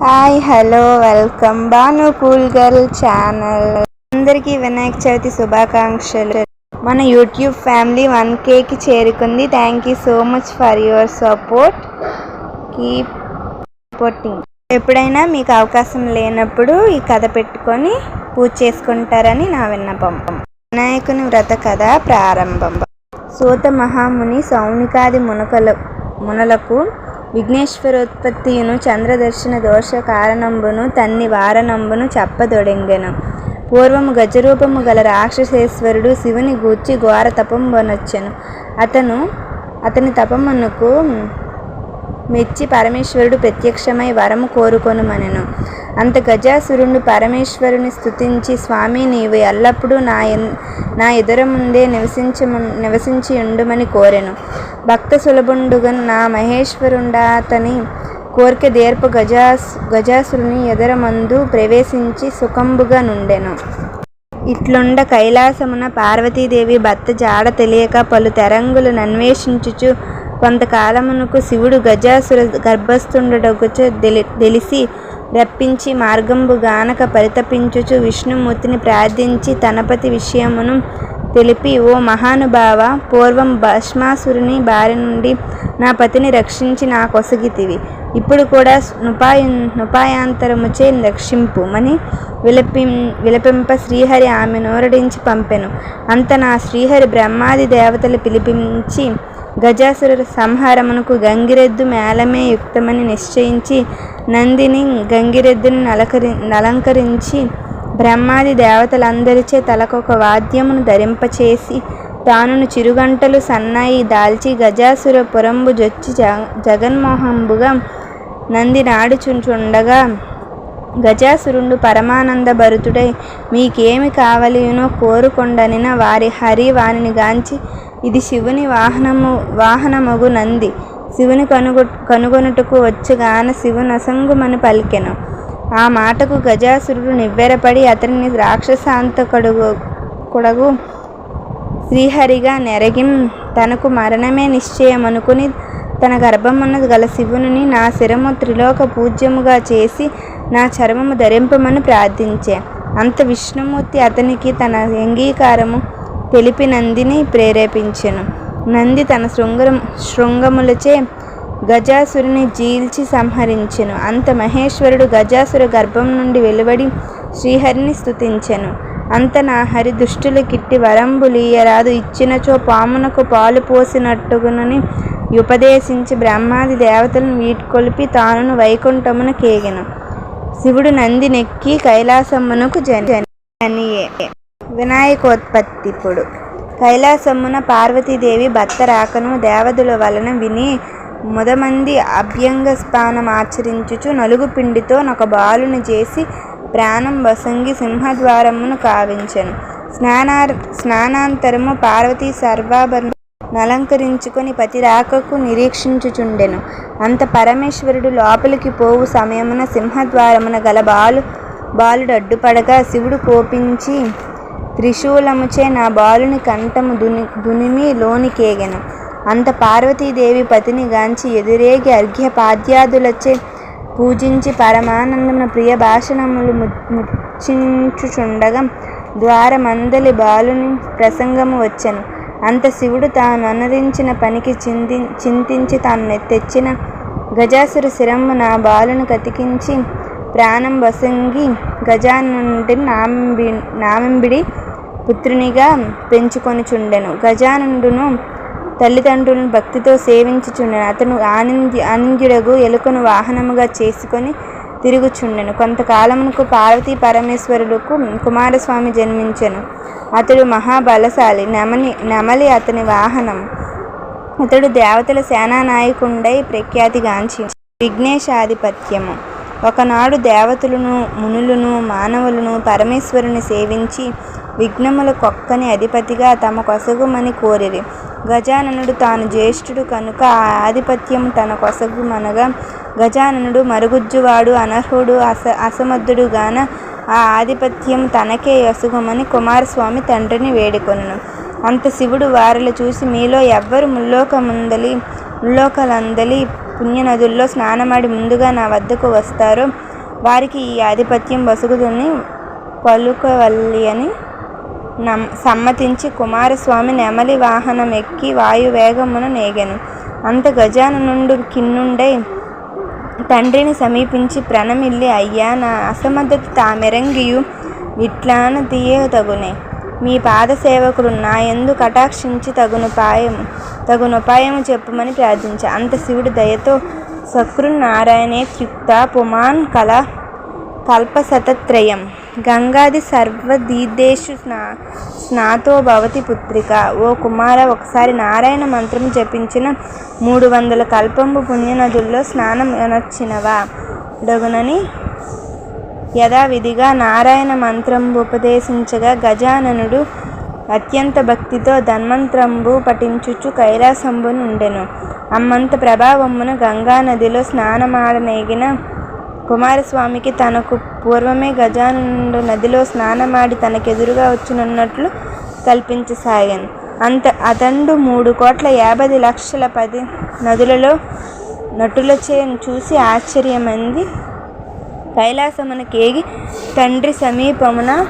Hi hello welcome. Banu cool girl channel. అందరికీ వినాయక చవితి శుభాకాంక్షలు. మన యూట్యూబ్ ఫ్యామిలీ వన్ కేకి చేరుకుంది. Thank you so much for your support keep supporting ఎప్పుడైనా మీకు అవకాశం లేనప్పుడు ఈ కథ పెట్టుకొని పూజ చేసుకుంటారని నా విన్నపం. వినాయకుని వ్రత కథ ప్రారంభం. సూత మహాముని సౌనికాది మునకల మునలకు విఘ్నేశ్వరోత్పత్తియును చంద్రదర్శన దోష కారణంబును తన్ని వారణంబును చెప్పదొడెంగెను. పూర్వము గజరూపము గల రాక్షసేశ్వరుడు శివుని గూర్చి ఘోర తపంబొనొచ్చెను. అతను అతని తపమునకు మెచ్చి పరమేశ్వరుడు ప్రత్యక్షమై వరము కోరుకొనుమనెను. అంత గజాసురుడు పరమేశ్వరుని స్తుతించి స్వామి నీవు ఎల్లప్పుడూ నా ఎన్ నా ఎదుర ముందే నివసించము నివసించి ఉండుమని కోరెను. భక్త సులభుండుగా నా మహేశ్వరుండాతని కోరిక దేర్ప గజాస్ గజాసురుని ఎదర మందు ప్రవేశించి సుఖంబుగా నుండెను. ఇట్లుండ కైలాసమున పార్వతీదేవి భర్త జాడ తెలియక పలు తెరంగులు అన్వేషించుచు కొంతకాలమునకు శివుడు గజాసుర గర్భస్థుండగుచు దెలి తెలిసి రప్పించి మార్గంబు గానక పరితపించుచు విష్ణుమూర్తిని ప్రార్థించి తనపతి విషయమును తెలిపి ఓ మహానుభావ పూర్వం భస్మాసురుని బారి నుండి నా పతిని రక్షించి నా కొసగితివి ఇప్పుడు కూడా నుపాయ నుపాయాంతరముచే రక్షింపు మని విలపి విలపింప శ్రీహరి ఆమె నోరడించి పంపెను. అంత నా శ్రీహరి బ్రహ్మాది దేవతలు పిలిపించి గజాసుర సంహారమునకు గంగిరెద్దు మేళమే యుక్తమని నిశ్చయించి నందిని గంగిరెద్దుని నలకరి నలంకరించి బ్రహ్మాది దేవతలందరిచే తలకొక వాద్యమును ధరింపచేసి తానును చిరుగంటలు సన్నాయి దాల్చి గజాసుర పురంబు జొచ్చి జ జగన్మోహంబుగా నంది నాడుచుంచుండగా గజాసురుండు పరమానంద భరుతుడై మీకేమి కావలియునో కోరుకొండనిన వారి హరి వానిని గాంచి ఇది శివుని వాహనము వాహనమగు నంది. శివుని కనుగొ కనుగొనుటకు వచ్చగాన శివునసంగుమని పలికెను. ఆ మాటకు గజాసురుడు నివ్వెరపడి అతనిని రాక్షసాంతకుడుగు కొడగు శ్రీహరిగా నెరగిం తనకు మరణమే నిశ్చయమనుకుని తన గర్భమున్న గల శివుని నా శిరము త్రిలోక పూజ్యముగా చేసి నా చర్మము ధరింపమని ప్రార్థించే. అంత విష్ణుమూర్తి అతనికి తన అంగీకారము తెలిపి నందిని ప్రేరేపించెను. నంది తన శృంగరం శృంగములచే గజాసురుని జీల్చి సంహరించెను. అంత మహేశ్వరుడు గజాసుర గర్భం నుండి వెలువడి శ్రీహరిని స్థుతించెను అంత నా హరి దుష్టులు కిట్టి వరంబులీయరాదు ఇచ్చినచో పామునకు పాలు పోసినట్టుగునని ఉపదేశించి బ్రహ్మాది దేవతలను వీడ్కొలిపి తానును వైకుంఠమున కేగెను. శివుడు నంది నెక్కి కైలాసమునకు జని జనియే. వినాయకోత్పత్తిప్పుడు కైలాసమున పార్వతీదేవి భర్త రాకను దేవతల వలన విని ముదమంది అభ్యంగ స్నానం ఆచరించుచు నలుగు పిండితో ఒక బాలుని చేసి ప్రాణం వసంగి సింహద్వారమును కావించెను. స్నానా స్నానాంతరము పార్వతీ సర్వాభరణ నలంకరించుకొని పతి రాకకు నిరీక్షించుచుండెను. అంత పరమేశ్వరుడు లోపలికి పోవు సమయమున సింహద్వారమున గల బాలు బాలుడు అడ్డుపడగా శివుడు కోపించి త్రిశూలముచే నా బాలుని కంఠము దుని దునిమి లోనికేగెను. అంత పార్వతీదేవి పతిని గాంచి ఎదురేగి అర్ఘ్యపాద్యాదులచే పూజించి పరమానందమున ప్రియ భాషణములు ముచ్చించుచుండగా ద్వారమందలి బాలుని ప్రసంగము వచ్చెను. అంత శివుడు తాను అనరించిన పనికి చింది చింతించి తాను తెచ్చిన గజాసుర శిరము నా బాలును కతికించి ప్రాణం వసంగి గజానుండి నామింబి నామింబిడి పుత్రునిగా పెంచుకొనిచుండెను. గజానందును తల్లిదండ్రులను భక్తితో సేవించుచుండెను. అతను ఆనంది ఆనంద్యుడగు ఎలుకను వాహనముగా చేసుకొని తిరుగుచుండెను. కొంతకాలమునకు పార్వతీ పరమేశ్వరులకు కుమారస్వామి జన్మించెను. అతడు మహాబలశాలి. నెమలి నెమలి అతని వాహనం. అతడు దేవతల సేనానాయకుండై ప్రఖ్యాతిగాంచి విఘ్నేశాధిపత్యము. ఒకనాడు దేవతలను మునులను మానవులను పరమేశ్వరుని సేవించి విఘ్నముల కొక్కని అధిపతిగా తమ కొసగుమని కోరిరి. గజాననుడు తాను జ్యేష్ఠుడు కనుక ఆ ఆధిపత్యం తన కొసగుమనగా గజాననుడు మరుగుజ్జువాడు అనర్హుడు అస అసమర్థుడుగాన ఆ ఆధిపత్యం తనకే యొసుగుమని కుమారస్వామి తండ్రిని వేడుకొను అంత శివుడు వారిని చూసి మీలో ఎవ్వరు ముల్లోకముందలి ముల్లోకలందలి పుణ్యనదుల్లో స్నానమాడి ముందుగా నా వద్దకు వస్తారో వారికి ఈ ఆధిపత్యం బసుగుదని పలుకవల్లి అని నమ్ సమ్మతించి కుమారస్వామి నెమలి వాహనమెక్కి వాయువేగమున నేగెను. అంత గజాననుండు కిన్నుండై తండ్రిని సమీపించి ప్రణమిల్లి అయ్యా నా అసమర్థత తామెరంగియు ఇట్లాన తీయ తగునే మీ పాదసేవకుడు నా ఎందు కటాక్షించి తగునుపాయము తగునుపాయము చెప్పుమని ప్రార్థించా. అంత శివుడి దయతో సకృన్నారాయణేత్యుక్త పుమాన్ కల కల్పశతత్రయం. గంగాది సర్వదీదేషు స్నా స్నాతో భవతి పుత్రిక. ఓ కుమార ఒకసారి నారాయణ మంత్రం జపించిన మూడు వందల కల్పంబు పుణ్యనదుల్లో స్నానం అనొచ్చినవా? డగునని యథావిధిగా నారాయణ మంత్రంబు ఉపదేశించగా గజాననుడు అత్యంత భక్తితో ధన్వంతరంబు పఠించుచు కైలాసంబును ఉండెను అమ్మంత ప్రభావమున గంగానదిలో స్నానమాడనేగిన కుమారస్వామికి తనకు పూర్వమే గజానుడు నదిలో స్నానమాడి తనకెదురుగా వచ్చునన్నట్లు కల్పించసాగాను. అంత అతండు మూడు కోట్ల యాభై లక్షల పది నదులలో నటులచే చూసి ఆశ్చర్యమంది. కైలాసమున కేగి తండ్రి సమీపమున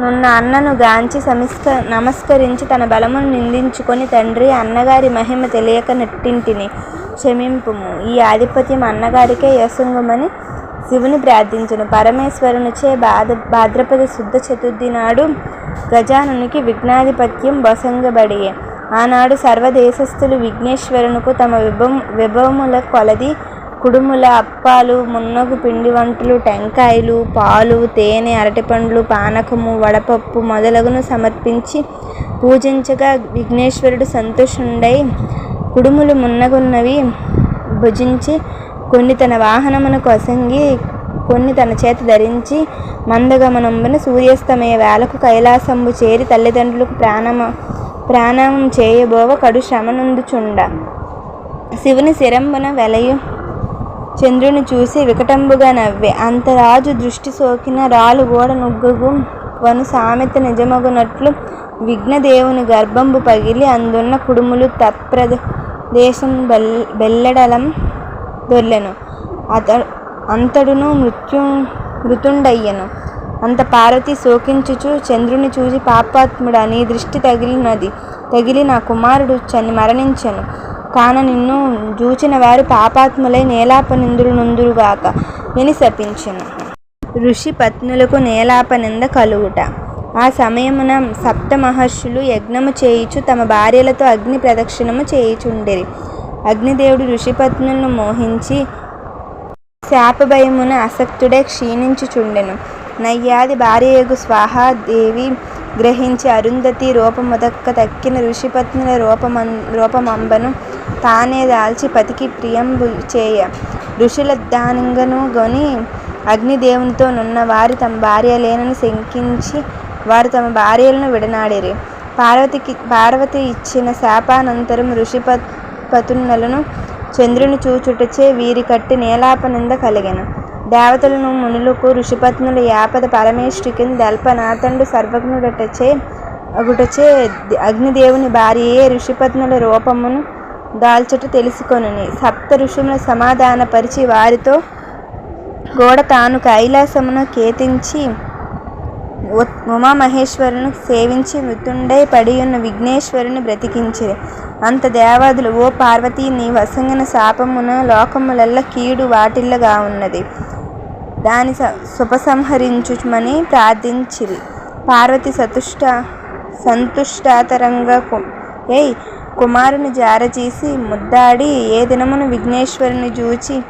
నున్న అన్నను గాంచి సమిస్క నమస్కరించి తన బలమును నిందించుకొని తండ్రి అన్నగారి మహిమ తెలియక నెట్టింటిని. క్షమింపుము. ఈ ఆధిపత్యం అన్నగారికే యశంగుమని శివుని ప్రార్థించను. పరమేశ్వరునిచే బాధ భాద్రపద శుద్ధ చతుర్థి నాడు గజానునికి విఘ్నాధిపత్యం బసంగబడియే ఆనాడు సర్వదేశస్థులు విఘ్నేశ్వరునకు తమ విభం విభవముల కొలది కుడుముల అప్పాలు మున్నగు పిండి వంటలు టెంకాయలు పాలు తేనె అరటిపండ్లు పానకము వడపప్పు మొదలగును సమర్పించి పూజించగా విఘ్నేశ్వరుడు సంతోషుండై కుడుములు మున్నగున్నవి భుజించి కొన్ని తన వాహనమునకు అసంగి కొన్ని తన చేత ధరించి మందగమనంబున సూర్యాస్తమయ వేళకు కైలాసంబు చేరి తల్లిదండ్రులకు ప్రాణమ ప్రాణం చేయబోవ కడు శ్రమనుందుచుండ. శివుని శిరంబున వెలయు చంద్రుని చూసి వికటంబుగా నవ్వే. అంత రాజు దృష్టి సోకిన రాలు గోడ నుగ్గుగు వను సామెత నిజమగునట్లు విఘ్నదేవుని గర్భంబు పగిలి అందున్న కుడుములు తత్ప్రద దేశం బెల్ బెల్లడలం దొర్లెను. అత అంతడును మృత్యు మృతుండయ్యను. అంత పార్వతి శోకించుచు చంద్రుని చూసి పాపాత్ముడా నీ దృష్టి తగిలినది తగిలి నా కుమారుడు చని మరణించెను. కాన నిన్ను జూచిన వారు పాపాత్ములై నేలాపనిందులు నుందురుగాక అని శపించను. ఋషి పత్నులకు నేలాపనింద కలుగుట. ఆ సమయమున సప్త మహర్షులు యజ్ఞము చేయుచు తమ భార్యలతో అగ్ని ప్రదక్షిణము చేయుచుండిరి. అగ్నిదేవుడు ఋషిపత్నులను మోహించి శాపభయమున అసక్తుడే క్షీణించుచుండెను. నయ్యాది భార్యయగు స్వాహాదేవి గ్రహించి అరుంధతి రూపముదక్క తక్కిన ఋషిపత్నుల రూపమం రూపమంబను తానే దాల్చి పతికి ప్రియంబు చేయ. ఋషుల దానంగను గొని అగ్నిదేవునితో నున్న వారు తమ భార్య లేనని శంకించి వారు తమ భార్యలను విడనాడిరి. పార్వతికి పార్వతి ఇచ్చిన శాపానంతరం ఋషిపత్ పతున్నలను చంద్రుని చూచుటచే వీరి కట్టి నేలాపనింద కలిగెను. దేవతలను మునులకు ఋషిపత్నుల యాపద పరమేశ్వరికి దల్పనాథండు సర్వజ్ఞుడటచే అగుటచే అగ్నిదేవుని భార్యయే ఋషిపత్నుల రూపమును దాల్చుట తెలుసుకొనుని. సప్త ఋషులను సమాధానపరిచి వారితో గోడ తాను కైలాసమును కేతించి ఉ- ఉమామహేశ్వరుని సేవించి మృతుండై పడియున్న విఘ్నేశ్వరుని బ్రతికించిరి. అంత దేవాదులు ఓ పార్వతి నీ వసంగిన శాపమున లోకములల్ల కీడు వాటిల్లగా ఉన్నది. దాని స సుపసంహరించుమని ప్రార్థించిరి. పార్వతి సతుష్ట సంతుష్టాతరంగా ఏయ్ కుమారుని జారచీసి ముద్దాడి ఏ దినమున విఘ్నేశ్వరుని జూచి.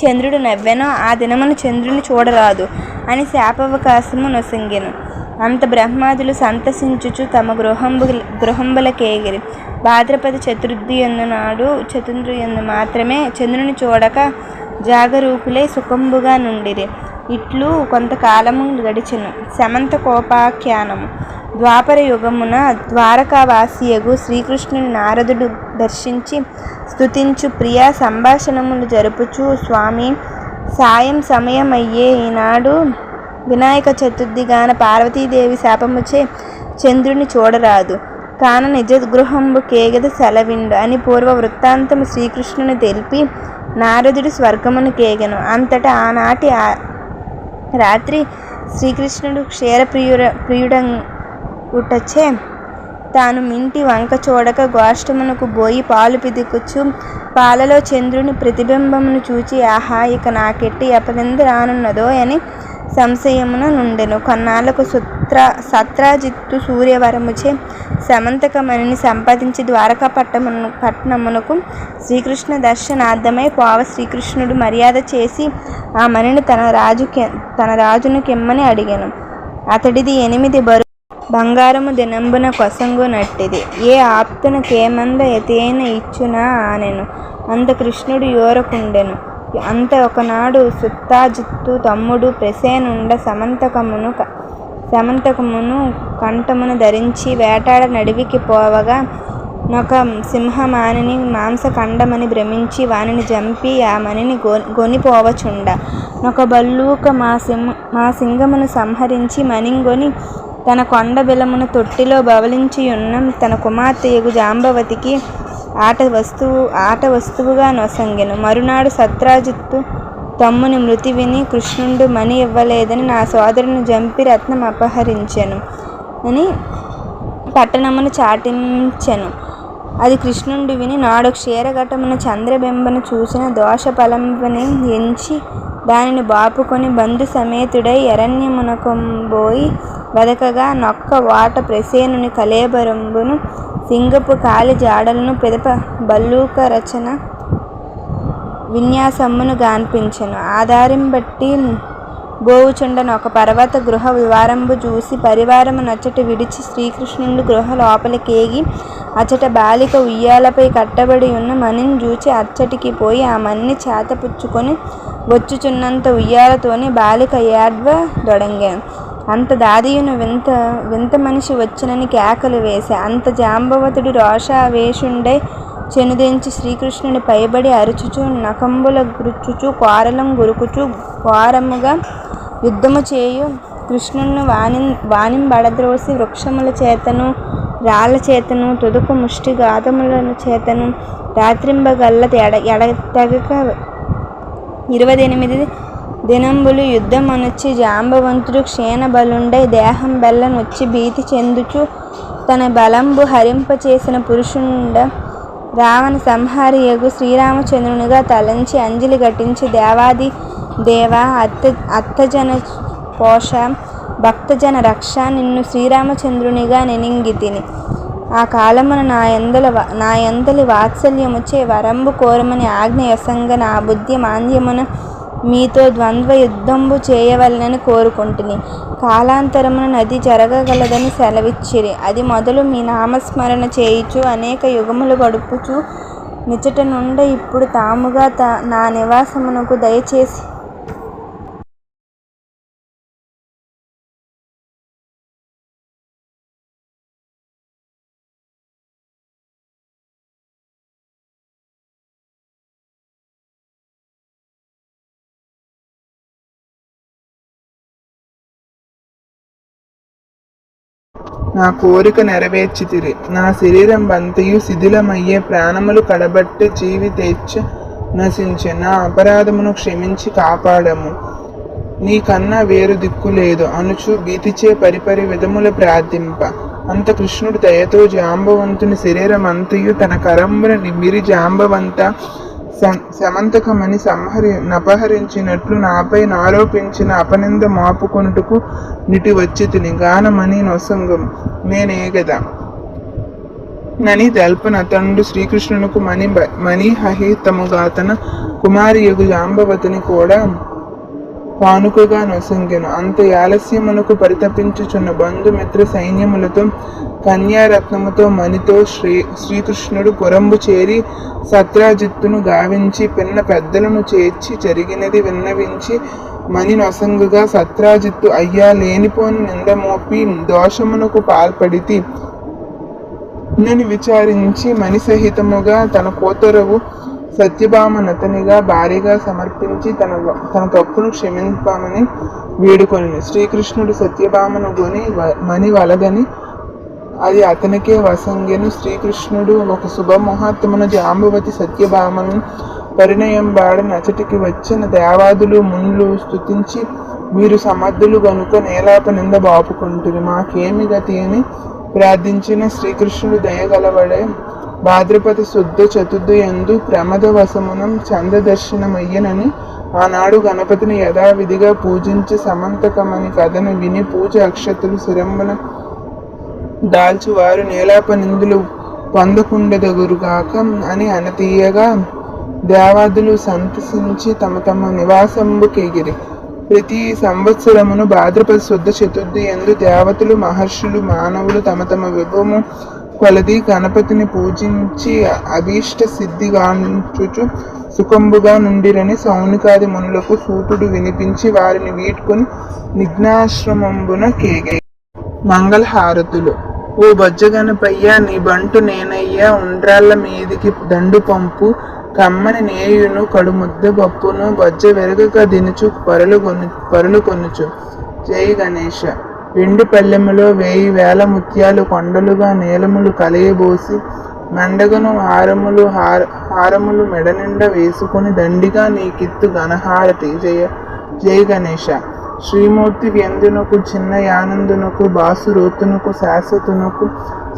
చంద్రుడు నవ్వెనో ఆ దినమున చంద్రుని చూడరాదు అని శాపవకాశము నొసంగెను. అంత బ్రహ్మాదులు సంతసించుచు తమ గృహంబు గృహంబులకేగిరి. భాద్రపద చతుర్థి ఎందు నాడు చతుర్థి మాత్రమే చంద్రుని చూడక జాగరూకులే సుఖంబుగా నుండిరి. ఇట్లు కొంతకాలము గడిచెను. సమంత కోపాఖ్యానము. ద్వాపర యుగమున ద్వారకావాసియగు శ్రీకృష్ణుని నారదుడు దర్శించి స్తుతించు ప్రియా సంభాషణములు జరుపుచు స్వామి. సాయం సమయమయ్యే ఈనాడు వినాయక చతుర్థిగాన పార్వతీదేవి శాపముచే చంద్రుని చూడరాదు. కాన నిజ గృహంబు కేగద సెలవిండు అని పూర్వ వృత్తాంతము శ్రీకృష్ణుని తెలిపి నారదుడు స్వర్గమును కేగను. అంతటా ఆనాటి రాత్రి శ్రీకృష్ణుడు క్షీరప్రియుర ఉటచే. తాను మింటి వంక చూడక గోష్టమునకు బోయి పాలు పిదికొచ్చు. పాలలో చంద్రుని ప్రతిబింబమును చూచి ఆహా ఇక నాకెట్టి అపనింద రానున్నదో అని సంశయమున నుండెను. కొన్నాళ్ళకు సుత్ర సత్రాజిత్తు సూర్యవరముచే సమంతకమణిని సంపాదించి ద్వారకా పట్టమును పట్టణమునకు శ్రీకృష్ణ దర్శనార్థమై పోవ శ్రీకృష్ణుడు మర్యాద చేసి ఆ మణిని తన రాజుకి తన రాజును కిమ్మని అడిగాను. అతడిది ఎనిమిది బరు బంగారము దినంబున కొసంగు నట్టిది. ఏ ఆప్తున కేమంద ఎతేన ఇచ్చునా ఆనెను అంత కృష్ణుడు యోరకుండెను. అంత ఒకనాడు సుత్తాజిత్తు తమ్ముడు ప్రసేనుండ సమంతకమును సమంతకమును కంఠమును ధరించి వేటాడ నడివికి పోవగా నొక సింహమానిని మాంసఖండమని భ్రమించి వానిని జంపి ఆ మనిని గొ గొనిపోవచుండ. నొక బల్లూక మా సింహ మా సింగమును సంహరించి మనింగొని తన కొండ బిలమును తొట్టిలో బవలించియున్న తన కుమార్తెయగు జాంబవతికి ఆట వస్తువు ఆట వస్తువుగా నొసంగెను. మరునాడు సత్రాజిత్తు తమ్ముని మృతి విని కృష్ణుండు మణి ఇవ్వలేదని నా సోదరుని జంపి రత్నం అపహరించెను అని పట్టణమును చాటించెను. అది కృష్ణుండి విని నాడు క్షీరఘటమున చంద్రబింబను చూసిన దోషఫలంబని ఎంచి దానిని బాపుకొని బంధు సమేతుడై ఎరణ్యమునకంబోయి వెదకగా నొక్క వాట ప్రసేనుని కళేబరంబును సింగపు కాలి జాడలను పిదప బల్లూక రచన విన్యాసమ్మును గాన్పించెను. ఆధారం బట్టి బోవుచుండన ఒక పర్వత గృహ వివారంబు చూసి పరివారము నచ్చట విడిచి శ్రీకృష్ణుడు గృహ లోపలికేగి అచ్చట బాలిక ఉయ్యాలపై కట్టబడి ఉన్న మణిని చూచి అచ్చటికి పోయి ఆ మణిని చేతపుచ్చుకొని వచ్చుచున్నంత ఉయ్యాలతోని బాలిక ఏడ్వ దొడంగాను. అంత దాదియును వింత వింత మనిషి వచ్చినని కేకలు వేసే అంత జాంబవతుడు రోషావేషుండే చెనుదించి శ్రీకృష్ణుని పైబడి అరుచుచు నకంబుల గురుచుచు కోరలం గురుకుచు ఘోరముగా యుద్ధము చేయు కృష్ణుని వాణి వాణింబడద్రోసి వృక్షముల చేతను రాళ్ళ చేతను తుదుకు ముష్టి గాతముల చేతను రాత్రింబగల్ల ఎడ ఎడతెగక ఇరవై ఎనిమిది దినంబులు యుద్ధమనొచ్చి జాంబవంతుడు క్షీణబలుండై దేహం బెల్లనొచ్చి భీతి చెందుచు తన బలంబు హరింపచేసిన పురుషుండ రావణ సంహారియగు శ్రీరామచంద్రునిగా తలంచి అంజలి ఘటించి దేవాది దేవ అత్త అత్తజన పోష భక్తజన రక్ష నిన్ను శ్రీరామచంద్రునిగా నెనింగితిని ఆ కాలమున నా ఎందల నా ఎందలి వాత్సల్యముచే వరంబు కోరమని ఆజ్ఞ యసంగ నా బుద్ధి మాంద్యమున మీతో ద్వంద్వ యుద్ధంబు చేయవలనని కోరుకుంటుంది కాలాంతరమున నది జరగగలదని సెలవిచ్చిరి. అది మొదలు మీ నామస్మరణ చేయుచు అనేక యుగములు గడుపుచు నిచట నుండి ఇప్పుడు తాముగా తా నా నివాసమునకు దయచేసి నా కోరిక నెరవేర్చితిరి. నా శరీరం బంతయు శిథిలమయ్యే ప్రాణములు కడబట్టి జీవితేచ్ఛ నశించే. నా అపరాధమును క్షమించి కాపాడము. నీకన్నా వేరు దిక్కు లేదు. అనుచు భీతిచే పరిపరి విధముల ప్రార్థింప. అంత కృష్ణుడు దయతో జాంబవంతుని శరీరం అంతయు తన కరంబున నిమిరి జాంబవంత సమంతకమని సంహరి నపహరించినట్లు నాపై ఆరోపించిన అపనింద మాపుకొనుటకు నిటి వచ్చితిని. గానమని నొసంగం నేనేగదా. నని దల్పన తండ్రి శ్రీకృష్ణునకు మణి బ- మణి హహితముగా తన కుమారి యగు జాంబవతిని కూడా పానుకగా నొసంగెను. అంత ఆలస్యమునకు పరితపించుచున్న బంధుమిత్ర సైన్యములతో కన్యారత్నముతో మణితో శ్రీ శ్రీకృష్ణుడు పురంబు చేరి సత్రాజిత్తును గావించి పిన్న పెద్దలను చేర్చి జరిగినది విన్నవించి మణి నొసంగుగా సత్రాజిత్తు అయ్యా లేనిపోని నిందమోపి దోషమునకు పాల్పడితి. నని విచారించి మణి సహితముగా తన కూతురవు సత్యభామనతనిగా భారీగా సమర్పించి తన తన తప్పును క్షమింపమని వేడుకొని శ్రీకృష్ణుడు సత్యభామను కొని వ- మణి వలదని అది అతనికే వసంగిని. శ్రీకృష్ణుడు ఒక శుభముహూర్తమున జాంబవతి సత్యభామను పరిణయం బాడ నచటికి వచ్చిన దేవాదులు మునులు స్థుతించి మీరు సమర్థులు కనుక నేలాప నింద బాపుకుంటుంది మాకేమి గతి అని ప్రార్థించిన శ్రీకృష్ణుడు దయగలవడే భాద్రపద శుద్ధ చతుర్థి ఎందు ప్రమద వసమునం చంద్రదర్శనమయ్యనని ఆనాడు గణపతిని యథావిధిగా పూజించి సమంతకమని కథను విని పూజ అక్షతులు శిరంబన దాల్చి వారు నేలాప నిందులు పొందకుండదగురుగాక అని అనతీయగా దేవాదులు సంతసించి తమ తమ నివాసంబుకెగిరి ప్రతి సంవత్సరమును భాద్రపద శుద్ధ చతుర్థి ఎందు దేవతలు మహర్షులు మానవులు తమ తమ విభవము కొలది గణపతిని పూజించి అభీష్ట సిద్ధిగాంచుచు సుఖంబుగా నుండిరని సౌనికాది మునులకు సూతుడు వినిపించి వారిని వీడ్కొని నిఘ్నాశ్రమంబున కేగే. మంగళహారతులు. ఓ బొజ్జగనపయ్య నీ బంటు నేనయ్యా ఉండ్రాళ్ళ మీదికి దండు పంపు. కమ్మని నేయును కడుముద్ద పప్పును బొజ్జ వెరగక దినుచు పరులు కొను పరులు కొనుచు. జై గణేష వెండి పల్లెములో వేయి వేల ముత్యాలు కొండలుగా నీలములు కలయబోసి మెండగను హారములు హార హారములు మెడ నిండా వేసుకుని దండిగా నీకిత్తు ఘనహారతి జయ జై గణేష శ్రీమూర్తి వ్యందునకు చిన్న యానందునకు బాసురోతునకు శాశ్వతునకు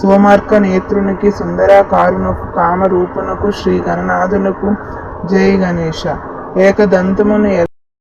సోమార్క నేత్రునికి సుందరాకారునకు కామరూపునకు శ్రీ గణనాథునకు జై గణేష ఏకదంతమును